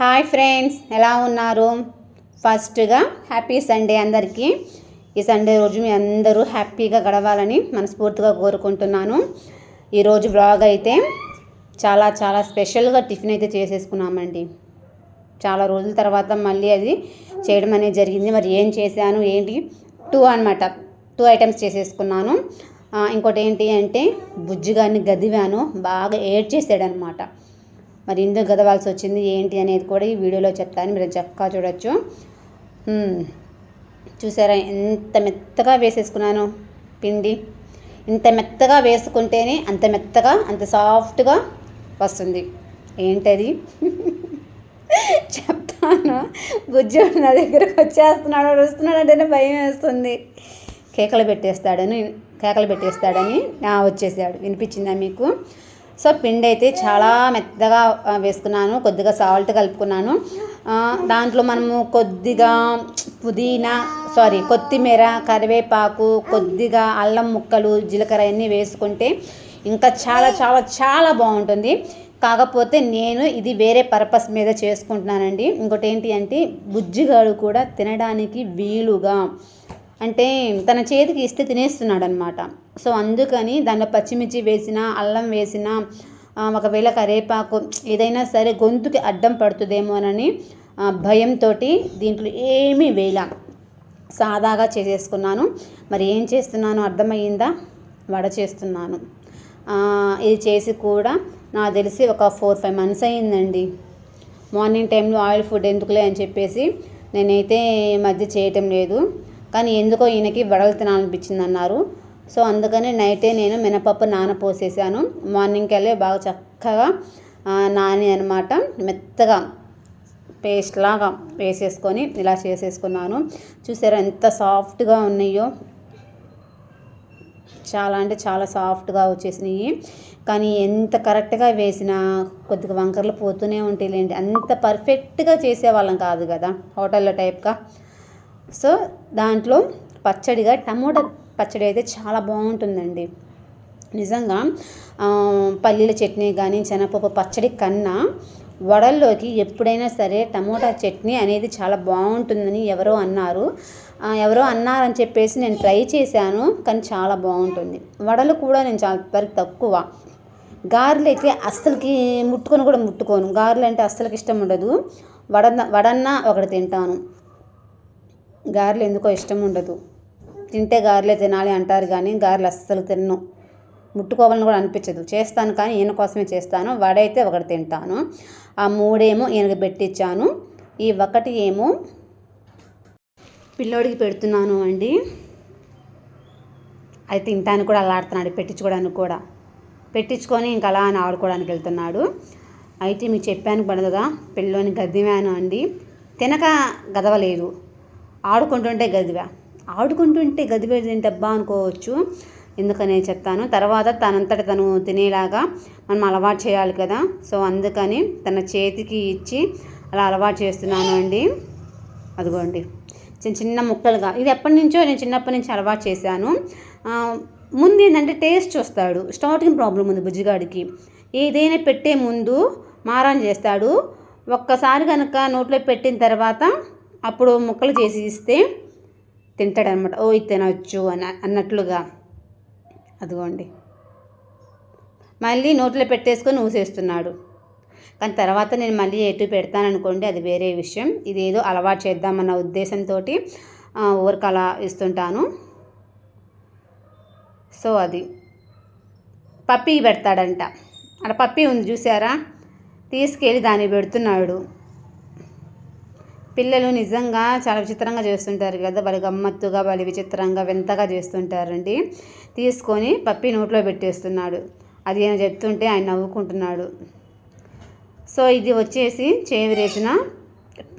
Hi friends ఎలా ఉన్నారు? ఫస్ట్గా హ్యాపీ సండే అందరికీ. ఈ సండే రోజు మీ అందరూ హ్యాపీగా గడవాలని మనస్ఫూర్తిగా కోరుకుంటున్నాను. ఈరోజు బ్లాగ్ అయితే చాలా చాలా స్పెషల్గా టిఫిన్ అయితే చేసేసుకున్నామండి. చాలా రోజుల తర్వాత మళ్ళీ అది చేయడం అనేది జరిగింది. మరి ఏం చేశాను ఏంటి? టూ అనమాట టూ ఐటమ్స్ చేసేసుకున్నాను. ఇంకోటి ఏంటి అంటే బుజ్జిగాన్ని గదివాను బాగా ఏడ్ చేసాడనమాట మరి ఎందుకు గదవాల్సి వచ్చింది ఏంటి అనేది కూడా ఈ వీడియోలో చెప్తాను. మీరు చక్కగా చూడొచ్చు. చూసారా ఎంత మెత్తగా వేసేసుకున్నాను పిండి. ఇంత మెత్తగా వేసుకుంటేనే అంత మెత్తగా అంత సాఫ్ట్గా వస్తుంది. ఏంటది? చెప్తాను. బుజ్జోడు నా దగ్గరకు వచ్చేస్తున్నాడు వస్తున్నాడు అంటేనే భయం వేస్తుంది. కేకలు పెట్టేస్తాడని కేకలు పెట్టేస్తాడని వచ్చేసాడు. వినిపించిందా మీకు? సో పిండి అయితే చాలా మెత్తగా వేసుకున్నాను. కొద్దిగా సాల్ట్ కలుపుకున్నాను. దాంట్లో మనము కొద్దిగా పుదీనా సారీ కొత్తిమీర కరివేపాకు కొద్దిగా అల్లం ముక్కలు జీలకర్ర అన్నీ వేసుకుంటే ఇంకా చాలా చాలా చాలా బాగుంటుంది. కాకపోతే నేను ఇది వేరే పర్పస్ మీద చేసుకుంటున్నానండి. ఇంకోటి ఏంటి అంటే బుజ్జిగాడు కూడా తినడానికి వీలుగా అంటే తన చేతికి ఇస్తే తినేస్తున్నాడు అనమాట సో అందుకని దానిలో పచ్చిమిర్చి వేసిన అల్లం వేసిన ఒకవేళ కరేపాకు ఏదైనా సరే గొంతుకి అడ్డం పడుతుందేమోనని భయంతో దీంట్లో ఏమీ వేయలా. సాదాగా చేసేసుకున్నాను. మరి ఏం చేస్తున్నాను అర్థమయ్యిందా? వడ చేస్తున్నాను. ఇది చేసి కూడా నాకు తెలిసి ఒక ఫోర్ ఫైవ్ మంత్స్ అయ్యిందండి. మార్నింగ్ టైంలో ఆయిల్ ఫుడ్ ఎందుకులే అని చెప్పేసి నేనైతే ఈ మధ్య చేయటం లేదు. కానీ ఎందుకో ఈయనకి వడలు తినాలనిపించింది అన్నారు సో అందుకని నైటే నేను మినపప్పు నానపోసేసాను. మార్నింగ్కి వెళ్ళి బాగా చక్కగా నాని అనమాట మెత్తగా పేస్ట్ లాగా వేసేసుకొని ఇలా చేసేసుకున్నాను. చూసారా ఎంత సాఫ్ట్గా ఉన్నాయో. చాలా అంటే చాలా సాఫ్ట్గా వచ్చేసినాయి. కానీ ఎంత కరెక్ట్గా వేసినా కొద్దిగా వంకరలు పోతూనే ఉంటాయిలేండి. అంత పర్ఫెక్ట్గా చేసేవాళ్ళం కాదు కదా హోటల్లో టైప్గా. సో దాంట్లో పచ్చడిగా టమోటా పచ్చడి అయితే చాలా బాగుంటుందండి. నిజంగా పల్లీల చట్నీ కానీ శనగపప్పు పచ్చడి కన్నా వడల్లోకి ఎప్పుడైనా సరే టమోటా చట్నీ అనేది చాలా బాగుంటుందని ఎవరో అన్నారు. ఎవరో అన్నారని చెప్పేసి నేను ట్రై చేశాను కానీ చాలా బాగుంటుంది. వడలు కూడా నేను చాలా వరకు తక్కువ. గారెలు అయితే అస్సలకి ముట్టుకొని కూడా ముట్టుకోను. గారెలు అంటే అస్సలకి ఇష్టం ఉండదు. వడన్న వడన్న ఒకటి తింటాను. గారెలు ఎందుకో ఇష్టం ఉండదు. తింటే గారెలే తినాలి అంటారు కానీ గారెలు అస్సలు తిన్ను. ముట్టుకోవాలని కూడా అనిపించదు. చేస్తాను కానీ ఈయన కోసమే చేస్తాను. వాడైతే ఒకటి తింటాను. ఆ మూడేమో ఈయనకి పెట్టించాను ఈ ఒకటి ఏమో పిల్లోడికి పెడుతున్నాను అండి. అది తింటాను కూడా అలా ఆడుతున్నాడు పెట్టించుకోవడానికి కూడా. పెట్టించుకొని ఇంకా అలా అని ఆడుకోవడానికి వెళ్తున్నాడు. అయితే మీకు చెప్పాను పడదుగా పిల్లోని గదివాను అండి. తినక గదవలేదు. ఆడుకుంటుంటే గదివా? ఆడుకుంటుంటే గదివేది ఏంటబ్బా అనుకోవచ్చు. ఎందుకనే చెప్తాను. తర్వాత తనంతట తను తినేలాగా మనం అలవాటు చేయాలి కదా. సో అందుకని తన చేతికి ఇచ్చి అలా అలవాటు చేస్తున్నాను అండి. అదిగోండి. చిన్న చిన్న ముక్కలుగా. ఇది ఎప్పటి నుంచో నేను చిన్నప్పటి నుంచి అలవాటు చేశాను. ముందు ఏంటంటే టేస్ట్ చూస్తాడు. స్టార్టింగ్ ప్రాబ్లం ఉంది బుజ్జిగాడికి. ఏదైనా పెట్టే ముందు మారాన్ చేస్తాడు. ఒక్కసారి కనుక నోట్లో పెట్టిన తర్వాత అప్పుడు ముక్కలు చేసి ఇస్తే తింటాడనమాట. ఓ ఇది తినవచ్చు అని అన్నట్లుగా. అదిగోండి. మళ్ళీ నోట్లో పెట్టేసుకొని ఊసేస్తున్నాడు. కానీ తర్వాత నేను మళ్ళీ ఎటు పెడతాననుకోండి అది వేరే విషయం. ఇదేదో అలవాటు చేద్దామన్న ఉద్దేశంతో ఊరికి అలా ఇస్తుంటాను. సో అది. పప్పి పెడతాడంట. అక్కడ పప్పి ఉంది చూసారా? తీసుకెళ్ళి దాన్ని పెడుతున్నాడు. పిల్లలు నిజంగా చాలా విచిత్రంగా చేస్తుంటారు కదా. వాళ్ళు గమ్మత్తుగా వాళ్ళు విచిత్రంగా వింతగా చేస్తుంటారండి. తీసుకొని పప్పి నోట్లో పెట్టేస్తున్నాడు. అది ఆయన చెప్తుంటే ఆయన నవ్వుకుంటున్నాడు. సో ఇది వచ్చేసి చేవిరేసిన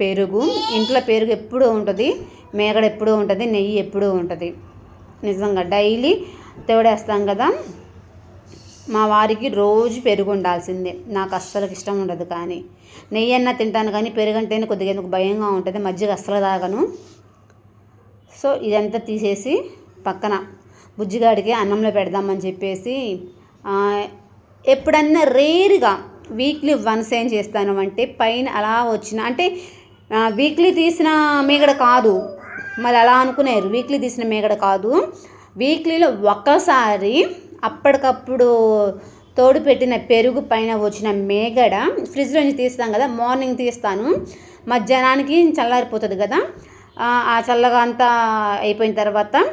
పెరుగు. ఇంట్లో పెరుగు ఎప్పుడూ ఉంటుంది మేగడ ఎప్పుడూ ఉంటుంది నెయ్యి ఎప్పుడూ ఉంటుంది. నిజంగా డైలీ తోడేస్తాం కదా. మా వారికి రోజు పెరుగు ఉండాల్సిందే. నాకు అస్సలకి ఇష్టం ఉండదు కానీ. నెయ్యి అన్న తింటాను కానీ పెరుగు అంటేనే కొద్దిగా ఎందుకు భయంగా ఉంటుంది. మజ్జిగ అస్సలు తాగను. సో ఇదంతా తీసేసి పక్కన బుజ్జిగాడికి అన్నంలో పెడదామని చెప్పేసి ఎప్పుడన్నా రేరుగా వీక్లీ వన్స్ ఏం చేస్తాను అంటే పైన అలా వచ్చిన అంటే వీక్లీ తీసిన మేగడ కాదు. మరి అలా అనుకునేరు. వీక్లీ తీసిన మేగడ కాదు. వీక్లీలో ఒక్కసారి అప్పటికప్పుడు తోడు పెట్టిన పెరుగు పైన వచ్చిన మేగడ ఫ్రిడ్జ్లో నుంచి తీస్తాం కదా మార్నింగ్ తీస్తాను. మధ్యాహ్నానికి చల్లారిపోతుంది కదా. ఆ, చల్లగా అంతా అయిపోయిన తర్వాత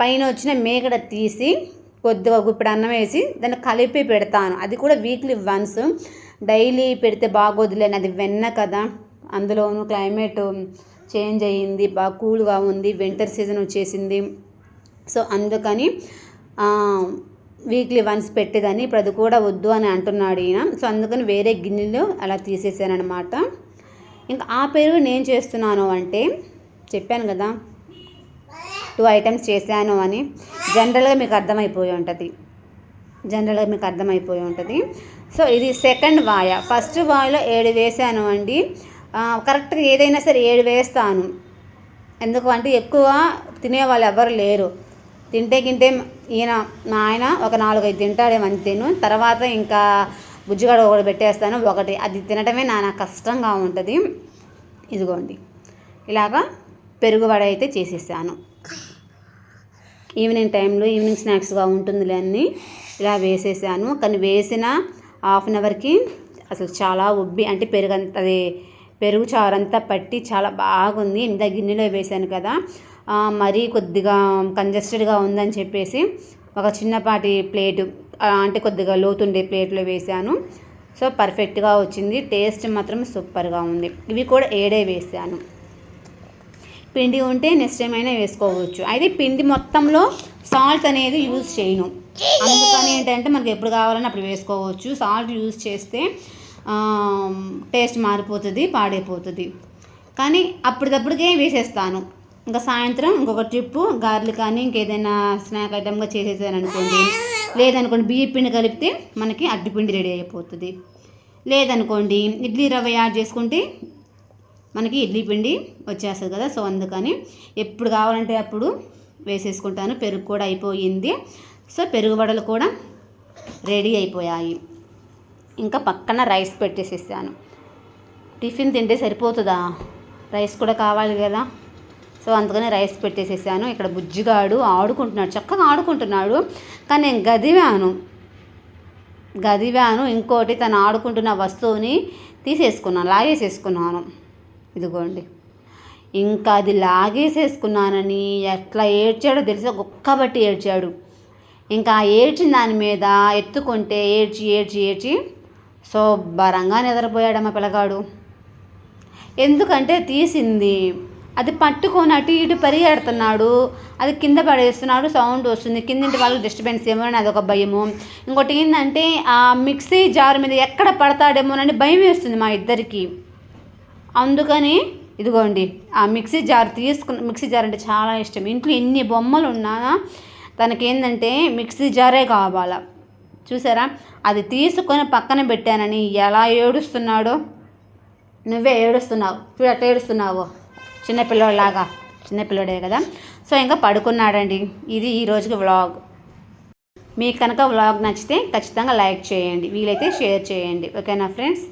పైన వచ్చిన మేగడ తీసి కొద్దిగా గుప్పిడి అన్నం వేసి దాన్ని కలిపి పెడతాను. అది కూడా వీక్లీ వన్స్ డైలీ పెడితే బాగోదులేని అది వెన్న కదా. అందులోనూ క్లైమేట్ చేంజ్ అయ్యింది బాగా కూల్గా ఉంది వింటర్ సీజన్ వచ్చేసింది. సో అందుకని వీక్లీ వన్స్ పెట్టేదని ఇప్పుడు అది కూడా వద్దు అని అంటున్నాడు ఈయన. సో అందుకని వేరే గిన్నెలో అలా తీసేసానమాట ఇంకా ఆ పెరుగు నేను చేస్తున్నాను అంటే చెప్పాను కదా టూ ఐటమ్స్ చేశాను అని. జనరల్గా మీకు అర్థమైపోయి ఉంటుంది. జనరల్గా మీకు అర్థమైపోయి ఉంటుంది. సో ఇది సెకండ్ వాయ. ఫస్ట్ వాయలో ఏడు వేసాను అండి. కరెక్ట్గా ఏదైనా సరే ఏడు వేస్తాను. ఎందుకు అంటే ఎక్కువ తినేవాళ్ళు ఎవరు లేరు. తింటే గింటే ఈయన మా ఆయన ఒక నాలుగైదు తింటాడేమో తిను. తర్వాత ఇంకా బుజ్జిగాడ ఒకటి పెట్టేస్తాను ఒకటి. అది తినడమే నా నాకు కష్టంగా ఉంటుంది. ఇదిగోండి. ఇలాగా పెరుగు అయితే చేసేసాను. ఈవినింగ్ టైంలో ఈవినింగ్ స్నాక్స్గా ఉంటుందిలే అని ఇలా వేసేసాను. కానీ వేసిన హాఫ్ అన్ అవర్కి అసలు చాలా ఉబ్బి అంటే పెరుగు అంత అది పెరుగు చారంతా పట్టి చాలా బాగుంది. ఇంత గిన్నెలో వేసాను కదా. మరీ కొద్దిగా కంజెస్టెడ్గా ఉందని చెప్పేసి ఒక చిన్నపాటి ప్లేటు అంటే కొద్దిగా లోతుండే ప్లేట్లో వేసాను సో పర్ఫెక్ట్గా వచ్చింది. టేస్ట్ మాత్రం సూపర్గా ఉంది. ఇవి కూడా ఏడే వేసాను పిండి ఉంటే నెక్స్ట్ టైం అయినా వేసుకోవచ్చు. అయితే పిండి మొత్తంలో సాల్ట్ అనేది యూజ్ చేయను. అందుకని ఏంటంటే మనకి ఎప్పుడు కావాలన్నా అప్పుడు వేసుకోవచ్చు. సాల్ట్ యూజ్ చేస్తే టేస్ట్ మారిపోతుంది పాడైపోతుంది. కానీ అప్పటికప్పటికే వేసేస్తాను. ఇంకా సాయంత్రం ఇంకొక ట్రిప్పు గార్లు కానీ ఇంకేదైనా స్నాక్ ఐటమ్గా చేసేసాను అనుకోండి లేదనుకోండి బియ్య పిండి కలిపితే మనకి అడ్డిపిండి రెడీ అయిపోతుంది. లేదనుకోండి ఇడ్లీ రవ్వ యాడ్ చేసుకుంటే మనకి ఇడ్లీ పిండి వచ్చేస్తుంది కదా సో అందుకని ఎప్పుడు కావాలంటే అప్పుడు వేసేసుకుంటాను. పెరుగు కూడా అయిపోయింది. సో పెరుగు వడలు కూడా రెడీ అయిపోయాయి. ఇంకా పక్కన రైస్ పెట్టేసేసాను. టిఫిన్ తింటే సరిపోతుందా? రైస్ కూడా కావాలి కదా. సో అందుకని రైస్ పెట్టేసేసాను. ఇక్కడ బుజ్జిగాడు ఆడుకుంటున్నాడు. చక్కగా ఆడుకుంటున్నాడు. కానీ నేను గదివాను గదివాను ఇంకోటి తను ఆడుకుంటున్న వస్తువుని తీసేసుకున్నాను లాగేసేసుకున్నాను. ఇదిగోండి. ఇంకా అది లాగేసేసుకున్నానని ఎట్లా ఏడ్చాడో తెలిసి? ఒక్కబట్టి ఏడ్చాడు. ఇంకా ఏడ్చిన దాని మీద ఎత్తుకుంటే ఏడ్చి ఏడ్చి ఏడ్చి శుభ్రంగా నిద్రపోయాడమ్మ పిల్లగాడు. ఎందుకంటే తీసింది. అది పట్టుకొని అటు ఇటు పరిగెడుతున్నాడు. అది కింద పడేస్తున్నాడు. సౌండ్ వస్తుంది. కిందింటి వాళ్ళకి డిస్టర్బెన్స్ ఏమో అని అదొక భయము. ఇంకోటి ఏంటంటే ఆ మిక్సీ జార్ మీద ఎక్కడ పడతాడేమోనని భయం వేస్తుంది మా ఇద్దరికి. అందుకని ఇదిగోండి ఆ మిక్సీ జార్ తీసుకున్న మిక్సీ జార్ అంటే చాలా ఇష్టం. ఇంట్లో ఎన్ని బొమ్మలు ఉన్నా తనకేందంటే మిక్సీ జారే కావాలా. చూసారా? అది తీసుకొని పక్కన పెట్టానని ఎలా ఏడుస్తున్నాడో? నువ్వే ఏడుస్తున్నావు. చూడు అట్లా ఏడుస్తున్నావు? చిన్నపిల్లలాగా చిన్నపిల్లడే కదా. సో ఇంకా పడుకున్నాడండి. ఇది ఈ రోజుకి వ్లాగ్. మీకు కనుక వ్లాగ్ నచ్చితే ఖచ్చితంగా లైక్ చేయండి. వీలైతే షేర్ చేయండి. ఓకేనా ఫ్రెండ్స్?